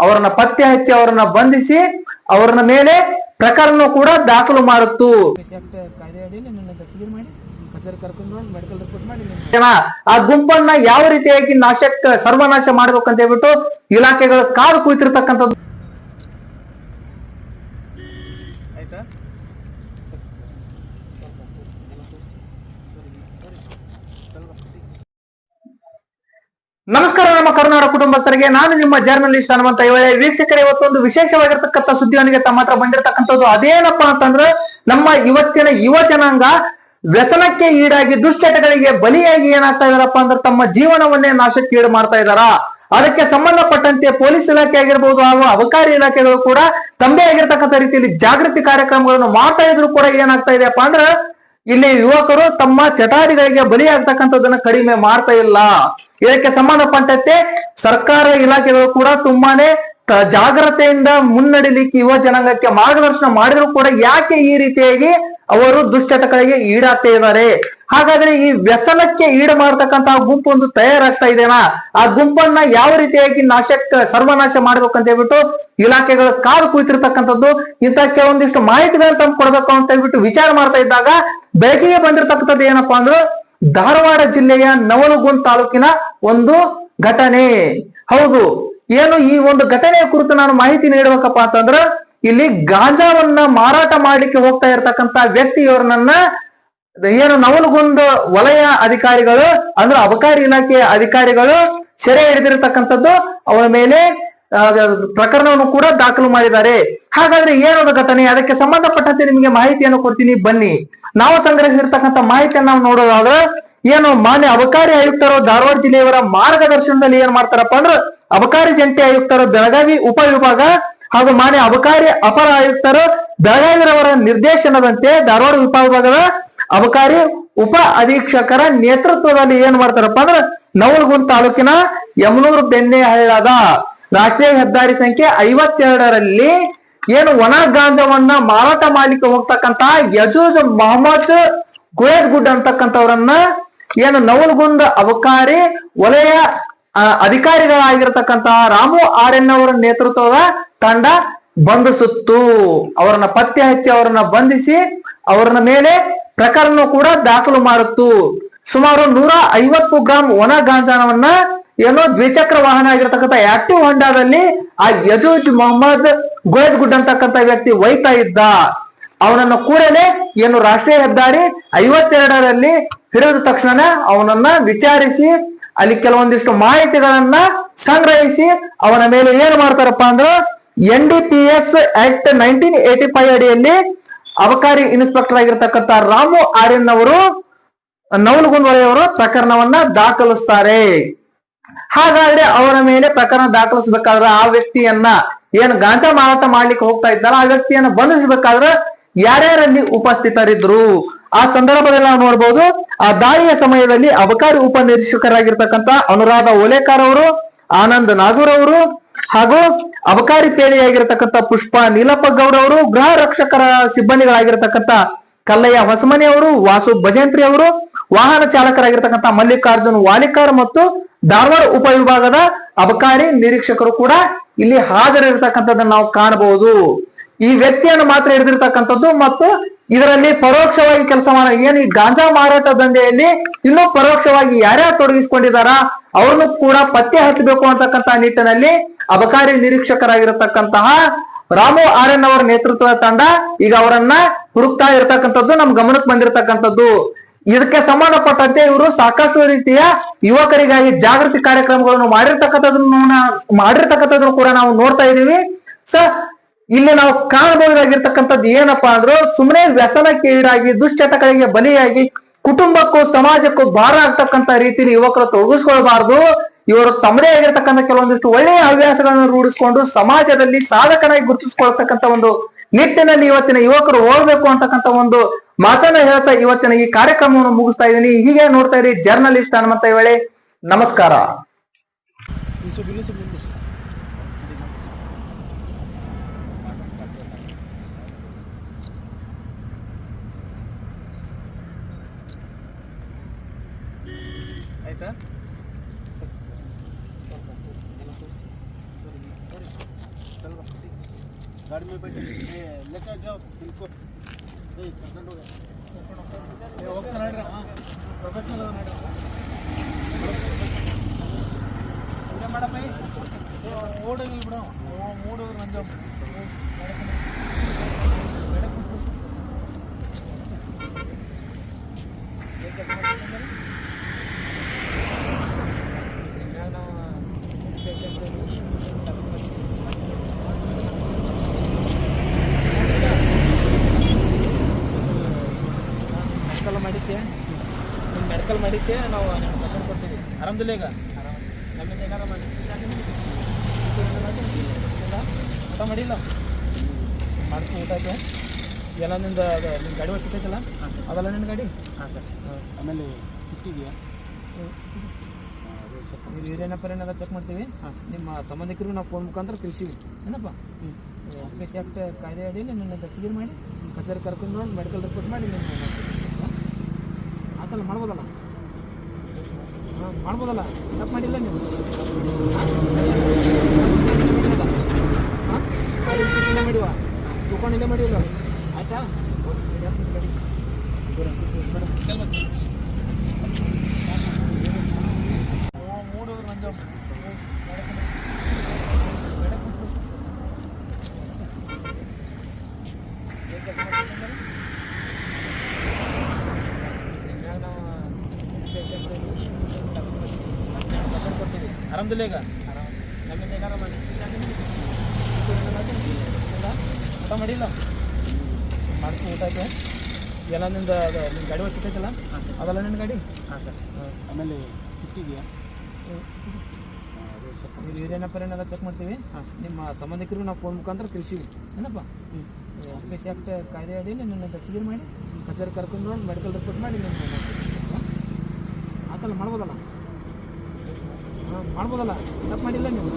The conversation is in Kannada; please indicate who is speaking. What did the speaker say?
Speaker 1: ಅವರನ್ನ ಪತ್ತೆ ಹಚ್ಚಿ ಅವರನ್ನ ಬಂಧಿಸಿ ಅವರನ್ನ ಮೇಲೆ ಪ್ರಕರಣ ಕೂಡ ದಾಖಲು ಮಾಡುತ್ತು. ಆ ಗುಂಪನ್ನ ಯಾವ ರೀತಿಯಾಗಿ ನಾಶಕ್ಕೆ ಸರ್ವನಾಶ ಮಾಡ್ಬೇಕಂತ ಹೇಳ್ಬಿಟ್ಟು ಇಲಾಖೆಗಳು ಕಾದು ಕುಳಿತಿರ್ತಕ್ಕಂಥದ್ದು ನಮಸ್ಕಾರ ನಮ್ಮ ಕರ್ನಾಟಕ ಕುಟುಂಬಸ್ಥರಿಗೆ, ನಾನು ನಿಮ್ಮ ಜರ್ನಲಿಸ್ಟ್ ಇವಳೆ ವೀಕ್ಷಕರೇ, ಇವತ್ತೊಂದು ವಿಶೇಷವಾಗಿರ್ತಕ್ಕಂಥ ಸುದ್ದಿಯೊಂದಿಗೆ ತಮ್ಮ ಹತ್ರ ಬಂದಿರತಕ್ಕಂಥದ್ದು ಅದೇನಪ್ಪಾ ಅಂತಂದ್ರೆ, ನಮ್ಮ ಇವತ್ತಿನ ಯುವ ಜನಾಂಗ ವ್ಯಸನಕ್ಕೆ ಈಡಾಗಿ ದುಶ್ಚಟಗಳಿಗೆ ಬಲಿಯಾಗಿ ಏನಾಗ್ತಾ ಇದಾರಪ್ಪ ಅಂದ್ರೆ, ತಮ್ಮ ಜೀವನವನ್ನೇ ನಾಶಕ್ಕೆ ಈಡು ಮಾಡ್ತಾ ಇದಾರ ಅದಕ್ಕೆ ಸಂಬಂಧಪಟ್ಟಂತೆ ಪೊಲೀಸ್ ಇಲಾಖೆ ಆಗಿರ್ಬೋದು ಹಾಗೂ ಅಬಕಾರಿ ಇಲಾಖೆಗಳು ಕೂಡ ತಮ್ಮದೇ ಆಗಿರ್ತಕ್ಕಂಥ ರೀತಿಯಲ್ಲಿ ಜಾಗೃತಿ ಕಾರ್ಯಕ್ರಮಗಳನ್ನು ಮಾಡ್ತಾ ಇದ್ರು ಕೂಡ ಏನಾಗ್ತಾ ಇದೆಯಪ್ಪ ಅಂದ್ರೆ ಇಲ್ಲಿ ಯುವಕರು ತಮ್ಮ ಚಟಾರಿಗಳಿಗೆ ಬಲಿಯಾಗ್ತಕ್ಕಂಥದ್ದನ್ನ ಕಡಿಮೆ ಮಾಡ್ತಾ ಇಲ್ಲ. ಇದಕ್ಕೆ ಸಂಬಂಧಪಟ್ಟಂತೆ ಸರ್ಕಾರ ಇಲಾಖೆಗಳು ಕೂಡ ತುಂಬಾನೇ ಜಾಗ್ರತೆಯಿಂದ ಮುನ್ನಡಿಲಿಕ್ಕೆ ಯುವ ಜನಾಂಗಕ್ಕೆ ಮಾರ್ಗದರ್ಶನ ಮಾಡಿದ್ರು ಕೂಡ ಯಾಕೆ ಈ ರೀತಿಯಾಗಿ ಅವರು ದುಶ್ಚಟಗಳಿಗೆ ಈಡಾಗ್ತಾ ಇದ್ದಾರೆ? ಹಾಗಾದ್ರೆ ಈ ವ್ಯಸನಕ್ಕೆ ಈಡ ಮಾಡ್ತಕ್ಕಂತಹ ಗುಂಪು ಒಂದು ತಯಾರಾಗ್ತಾ ಇದೆನಾ ಆ ಗುಂಪನ್ನ ಯಾವ ರೀತಿಯಾಗಿ ನಾಶಕ್ಕೆ ಸರ್ವನಾಶ ಮಾಡ್ಬೇಕಂತ ಹೇಳ್ಬಿಟ್ಟು ಇಲಾಖೆಗಳ ಕಾದು ಕುಳಿತಿರ್ತಕ್ಕಂಥದ್ದು ಇಂತ ಕೆಲವೊಂದಿಷ್ಟು ಮಾಹಿತಿಗಳನ್ನ ತಂದು ಕೊಡ್ಬೇಕು ಅಂತ ಹೇಳ್ಬಿಟ್ಟು ವಿಚಾರ ಮಾಡ್ತಾ ಇದ್ದಾಗ ಬೆಳಕಿಗೆ ಬಂದಿರತಕ್ಕಂಥದ್ದು ಏನಪ್ಪಾ ಅಂದ್ರೆ ಧಾರವಾಡ ಜಿಲ್ಲೆಯ ನವಲಗುಂದ್ ತಾಲೂಕಿನ ಒಂದು ಘಟನೆ. ಹೌದು, ಏನು ಈ ಒಂದು ಘಟನೆಯ ಕುರಿತು ನಾನು ಮಾಹಿತಿ ನೀಡಬೇಕಪ್ಪ ಅಂತಂದ್ರ ಇಲ್ಲಿ ಗಾಂಜಾವನ್ನ ಮಾರಾಟ ಮಾಡ್ಲಿಕ್ಕೆ ಹೋಗ್ತಾ ಇರ್ತಕ್ಕಂತ ವ್ಯಕ್ತಿಯವರನ್ನ ಏನು ನವಲಗುಂದ ವಲಯ ಅಧಿಕಾರಿಗಳು, ಅಂದ್ರೆ ಅಬಕಾರಿ ಇಲಾಖೆಯ ಅಧಿಕಾರಿಗಳು ಸೆರೆ ಹಿಡಿದಿರತಕ್ಕಂಥದ್ದು ಅವರ ಮೇಲೆ ಪ್ರಕರಣವನ್ನು ಕೂಡ ದಾಖಲು ಮಾಡಿದ್ದಾರೆ. ಹಾಗಾದ್ರೆ ಏನದು ಘಟನೆ? ಅದಕ್ಕೆ ಸಂಬಂಧಪಟ್ಟಂತೆ ನಿಮಗೆ ಮಾಹಿತಿಯನ್ನು ಕೊಡ್ತೀನಿ. ಬನ್ನಿ. ನಾವು ಸಂಗ್ರಹಿಸಿರ್ತಕ್ಕಂಥ ಮಾಹಿತಿಯನ್ನು ನಾವು ನೋಡೋದಾದ್ರೆ, ಏನು ಮಾನ್ಯ ಅಬಕಾರಿ ಆಯುಕ್ತರು ಧಾರವಾಡ ಜಿಲ್ಲೆಯವರ ಮಾರ್ಗದರ್ಶನದಲ್ಲಿ ಏನ್ ಮಾಡ್ತಾರಪ್ಪ ಅಂದ್ರೆ, ಅಬಕಾರಿ ಜಂಟಿ ಆಯುಕ್ತರು ಬೆಳಗಾವಿ ಉಪ ವಿಭಾಗ ಹಾಗೂ ಮಾನ್ಯ ಅಬಕಾರಿ ಅಪರ ಆಯುಕ್ತರು ಬೆಳಗಾವಿರವರ ನಿರ್ದೇಶನದಂತೆ ಧಾರವಾಡ ವಿಭಾಗದ ಅಬಕಾರಿ ಉಪ ಅಧೀಕ್ಷಕರ ನೇತೃತ್ವದಲ್ಲಿ ಏನ್ ಮಾಡ್ತಾರಪ್ಪ ಅಂದ್ರೆ ನವಲಗುಂದ ತಾಲೂಕಿನ ಯಮನೂರು ಬೆನ್ನೆಹಳ್ಳದ ರಾಷ್ಟ್ರೀಯ ಹೆದ್ದಾರಿ ಸಂಖ್ಯೆ ಐವತ್ತೆರಡರಲ್ಲಿ ಏನು ಒಣ ಗಾಂಜವನ್ನ ಮಾರಾಟ ಮಾಡ್ಲಿಕ್ಕೆ ಹೋಗ್ತಕ್ಕಂತ ಯಜೂಜ್ ಮೊಹಮ್ಮದ್ ಗುಯದ್ ಗುಡ್ ಅಂತಕ್ಕಂಥವ್ರನ್ನ ಏನು ನವಲಗುಂದ ಅಬಕಾರಿ ವಲಯ ಅಧಿಕಾರಿಗಳಾಗಿರ್ತಕ್ಕಂತಹ ರಾಮು ಆರ್ ಎನ್ ಅವರ ನೇತೃತ್ವದ ತಂಡ ಬಂಧಿಸುತ್ತು. ಅವರನ್ನ ಪತ್ತೆ ಹಚ್ಚಿ ಅವರನ್ನ ಬಂಧಿಸಿ ಅವರನ್ನ ಮೇಲೆ ಪ್ರಕರಣ ಕೂಡ ದಾಖಲು ಮಾಡುತ್ತು. ಸುಮಾರು ನೂರ ಐವತ್ತು ಗ್ರಾಂ ಒಣ ಗಾಂಜಾನವನ್ನ ಏನೋ ದ್ವಿಚಕ್ರ ವಾಹನ ಆಗಿರ್ತಕ್ಕಂಥ ಆಕ್ಟಿವ್ ಹೊಂಡಾದಲ್ಲಿ ಆ ಯಜೂಜ್ ಮೊಹಮ್ಮದ್ ಗೋಯದ್ ಗುಡ್ ಅಂತಕ್ಕಂಥ ವ್ಯಕ್ತಿ ಒಯ್ತಾ ಇದ್ದ. ಅವನನ್ನ ಕೂಡಲೇ ಏನು ರಾಷ್ಟ್ರೀಯ ಹೆದ್ದಾರಿ ಐವತ್ತೆರಡರಲ್ಲಿ ಹಿಡಿದ ತಕ್ಷಣ ಅವನನ್ನ ವಿಚಾರಿಸಿ, ಅಲ್ಲಿ ಕೆಲವೊಂದಿಷ್ಟು ಮಾಹಿತಿಗಳನ್ನ ಸಂಗ್ರಹಿಸಿ, ಅವನ ಮೇಲೆ ಏನ್ ಮಾಡ್ತಾರಪ್ಪ ಅಂದ್ರೆ N D P S act nineteen eighty five ಅಡಿಯಲ್ಲಿ ಅಬಕಾರಿ ಇನ್ಸ್ಪೆಕ್ಟರ್ ಆಗಿರ್ತಕ್ಕಂಥ ರಾಮು ಆರ್ಯನ್ ಅವರು ನವಲಗುಂದ್ ವಲಯವರು ಪ್ರಕರಣವನ್ನ ದಾಖಲಿಸ್ತಾರೆ. ಹಾಗಾದ್ರೆ ಅವರ ಮೇಲೆ ಪ್ರಕರಣ ದಾಖಲಿಸಬೇಕಾದ್ರೆ ಆ ವ್ಯಕ್ತಿಯನ್ನ ಏನು ಗಾಂಜಾ ಮಾರಾಟ ಮಾಡ್ಲಿಕ್ಕೆ ಹೋಗ್ತಾ ಇದ್ದಾರ? ಆ ವ್ಯಕ್ತಿಯನ್ನ ಬಂಧಿಸಬೇಕಾದ್ರೆ ಯಾರ್ಯಾರಲ್ಲಿ ಉಪಸ್ಥಿತರಿದ್ರು? ಆ ಸಂದರ್ಭದಲ್ಲಿ ನಾವು ನೋಡ್ಬೋದು, ಆ ದಾಳಿಯ ಸಮಯದಲ್ಲಿ ಅಬಕಾರಿ ಉಪ ನಿರೀಕ್ಷಕರಾಗಿರ್ತಕ್ಕಂಥ ಅನುರಾಧ ಓಲೇಕಾರ್ ಅವರು, ಆನಂದ್ ನಾಗೂರ್ ಅವರು ಹಾಗೂ ಅಬಕಾರಿ ಪೇದೆಯಾಗಿರ್ತಕ್ಕಂಥ ಪುಷ್ಪ ನೀಲಪ್ಪ ಗೌಡ ಅವರು ಗೃಹ ರಕ್ಷಕರ ಸಿಬ್ಬಂದಿಗಳಾಗಿರ್ತಕ್ಕಂಥ ಕಲ್ಲಯ್ಯ ಹೊಸಮನಿ ಅವರು, ವಾಸು ಭಜಂತ್ರಿ ಅವರು, ವಾಹನ ಚಾಲಕರಾಗಿರ್ತಕ್ಕಂಥ ಮಲ್ಲಿಕಾರ್ಜುನ್ ವಾಲಿಕಾರ್ ಮತ್ತು ಧಾರವಾಡ ಉಪವಿಭಾಗದ ಅಬಕಾರಿ ನಿರೀಕ್ಷಕರು ಕೂಡ ಇಲ್ಲಿ ಹಾಜರಿರ್ತಕ್ಕಂಥದ್ದನ್ನ ನಾವು ಕಾಣಬಹುದು. ಈ ವ್ಯಕ್ತಿಯನ್ನು ಮಾತ್ರ ಹಿಡಿದಿರ್ತಕ್ಕಂಥದ್ದು ಮತ್ತು ಇದರಲ್ಲಿ ಪರೋಕ್ಷವಾಗಿ ಕೆಲಸ ಮಾಡ, ಏನು ಈ ಗಾಂಜಾ ಮಾರಾಟ ದಂಧೆಯಲ್ಲಿ ಇನ್ನೂ ಪರೋಕ್ಷವಾಗಿ ಯಾರ್ಯಾರು ತೊಡಗಿಸಿಕೊಂಡಿದಾರ ಅವ್ರನ್ನು ಕೂಡ ಪತ್ತೆ ಹಚ್ಚಬೇಕು ಅಂತಕ್ಕಂತಹ ನಿಟ್ಟಿನಲ್ಲಿ ಅಬಕಾರಿ ನಿರೀಕ್ಷಕರಾಗಿರತಕ್ಕಂತಹ ರಾಮು ಆರ್ಯನ್ ಅವರ ನೇತೃತ್ವದ ತಂಡ ಈಗ ಅವರನ್ನ ಹುಡುಕ್ತಾ ಇರತಕ್ಕಂಥದ್ದು ನಮ್ ಗಮನಕ್ಕೆ ಬಂದಿರತಕ್ಕಂಥದ್ದು. ಇದಕ್ಕೆ ಸಂಬಂಧಪಟ್ಟಂತೆ ಇವರು ಸಾಕಷ್ಟು ರೀತಿಯ ಯುವಕರಿಗಾಗಿ ಜಾಗೃತಿ ಕಾರ್ಯಕ್ರಮಗಳನ್ನು ಮಾಡಿರ್ತಕ್ಕಂಥದ್ದನ್ನು ನಾ- ಮಾಡಿರ್ತಕ್ಕಂಥದ್ದನ್ನು ಕೂಡ ನಾವು ನೋಡ್ತಾ ಇದೀವಿ ಸ ಇಲ್ಲಿ ನಾವು ಕಾಣಬಹುದಾಗಿರ್ತಕ್ಕಂಥದ್ದು ಏನಪ್ಪಾ ಅಂದ್ರೆ ಸುಮ್ಮನೆ ವ್ಯಸನಕ್ಕೆ ಈಡಾಗಿ ದುಶ್ಚಟಗಳಿಗೆ ಬಲಿಯಾಗಿ, ಕುಟುಂಬಕ್ಕೂ ಸಮಾಜಕ್ಕೂ ಭಾರ ಆಗ್ತಕ್ಕಂಥ ರೀತಿಯಲ್ಲಿ ಯುವಕರು ತೊಡಗಿಸ್ಕೊಳ್ಬಾರ್ದು. ಇವರು ತಮ್ಮದೇ ಆಗಿರ್ತಕ್ಕಂಥ ಕೆಲವೊಂದಿಷ್ಟು ಒಳ್ಳೆಯ ಹವ್ಯಾಸಗಳನ್ನು ರೂಢಿಸಿಕೊಂಡು ಸಮಾಜದಲ್ಲಿ ಸಾಧಕನಾಗಿ ಗುರುತಿಸ್ಕೊಳ್ತಕ್ಕಂಥ ಒಂದು ನಿಟ್ಟಿನಲ್ಲಿ ಇವತ್ತಿನ ಯುವಕರು ಓಡಬೇಕು ಅಂತಕ್ಕಂಥ ಒಂದು ಮಾತನ್ನ ಹೇಳ್ತಾ ಇವತ್ತಿನ ಈ ಕಾರ್ಯಕ್ರಮವನ್ನು ಮುಗಿಸ್ತಾ ಇದ್ದೀನಿ. ಹೀಗೆ ನೋಡ್ತಾ ಇರಿ ಜರ್ನಲಿಸ್ಟ್ ಹನುಮಂತ ವೇಳೆ ನಮಸ್ಕಾರ.
Speaker 2: ಆಯಿತಾ
Speaker 3: ಗಾಡಿ ಮೇಲೆ ಬೈಕ್ ಲೆಕ್ಕ ಜಾವ್ ತಿಳ್ಕೊ ಕರ್ಕೊಂಡು ಹೋಗಿ
Speaker 2: ಹೋಗ್ತಾನೆ ನೋಡ್ರಿ ಪ್ರೊಫೆಷನಲ್ ಅದ ನೋಡ್ರಿ ಇಲ್ಲೇ ಮಾಡಪ್ಪ ಓಡೋಗಿಲ್ಲ ಬಿಡ ಓಡೋಗಿ ನಂಜ ಬೆಳಗ್ಗೆ ಮಾಡಿಸಿ ನಿಮ್ಮ ಮೆಡಿಕಲ್ ಮಾಡಿಸಿ ನಾವು ನಿಮ್ಗೆ ಪರ್ಸೆಂಟ್ ಕೊಡ್ತೀವಿ. ಆರಾಮದಿಲ್ಲ ಈಗ? ನಮ್ಮಿಂದ ಏನಾರ ಮಾಡಿ. ಊಟ ಮಾಡಿಲ್ಲ? ಮಾಡ್ತೀವಿ ಊಟ ಐತೆ ಎಲ್ಲ ನಿಂದ ಅದು ನಿಮ್ಮ ಗಾಡಿ ಒಳಗೆ ಸಿಕ್ಕೈತಲ್ಲ ಅದಲ್ಲ ನಿನ್ನ ಗಾಡಿ? ಹಾಂ ಸರ್.
Speaker 3: ಆಮೇಲೆ ಇಟ್ಟಿದೆಯಾ
Speaker 2: ನೀವು ಏನಪ್ಪ ಏನಾರ ಚೆಕ್ ಮಾಡ್ತೀವಿ? ನಿಮ್ಮ ಸಂಬಂಧಿಕರು ನಾವು ಫೋನ್ ಮುಖಾಂತರ ತಿಳಿಸಿವಿ. ಏನಪ್ಪ? ಹ್ಞೂ ಆ್ಯಕ್ಟ್ ಕಾಯ್ದೆ ಅಡಿ ನಿಮ್ಮನ್ನು ದಸ್ತಗಿರಿ ಮಾಡಿ ಕಚೇರಿ ಕರ್ಕೊಂಡು ಮೆಡಿಕಲ್ ರಿಪೋರ್ಟ್ ಮಾಡಿ ನಿಮ್ಮ ಆತಲ್ಲ ಮಾಡ್ಬೋದಲ್ಲ? ಮಾಡ್ಬೋದಲ್ಲ? ತಪ್ಪು ಮಾಡಿಲ್ಲ ನೀವು. ಮಾಡುವ ಇಲ್ಲೇ ಮಾಡಿವ ದುಕಾನ್ ಇಲ್ಲೇ ಮಾಡಿಲ್ಲ ಆಯ್ತಾ ಮೂಡು ನಂಜ ಮಾಡಿ ಊಟ ಮಾಡಿಲ್ಲ ಮಾಡ್ತೀನಿ ಊಟ ಐತೆ ಎಲ್ಲ ನಿಂದ ಅದು ನಿಮ್ಮ ಗಾಡಿ ಒಳಗೆ ಸಿಕ್ಕೈತಲ್ಲ ಅದಲ್ಲ ನಿನ್ನ ಗಾಡಿ ಹಾಂ ಸರ್
Speaker 3: ಆಮೇಲೆ ಇಟ್ಟಿದೆಯಾ ಅದೇ
Speaker 2: ಯೂರಿಯನಪ್ಪ ಏನಾರ ಚೆಕ್ ಮಾಡ್ತೀವಿ ನಿಮ್ಮ ಸಂಬಂಧಿಕರಿಗೂ ನಾವು ಫೋನ್ ಮುಖಾಂತರ ತಿಳಿಸಿವಿ ಏನಪ್ಪ ಸಿ ಆ್ಯಕ್ಟ್ ಕಾಯ್ದೆ ಅಡಿ ನಿಮ್ಮನ್ನು ದಸ್ತಗಿರಿ ಮಾಡಿ ಕಚೇರಿ ಕರ್ಕೊಂಡು ಮೆಡಿಕಲ್ ರಿಪೋರ್ಟ್ ಮಾಡಿ ನಿಮ್ಮ ಆತಲ್ಲ ಮಾಡ್ಬೋದಲ್ಲ ಮಾಡ್ಬೋದಲ್ಲ? ತಪ್ಪು ಮಾಡಿಲ್ಲ ನೀವು.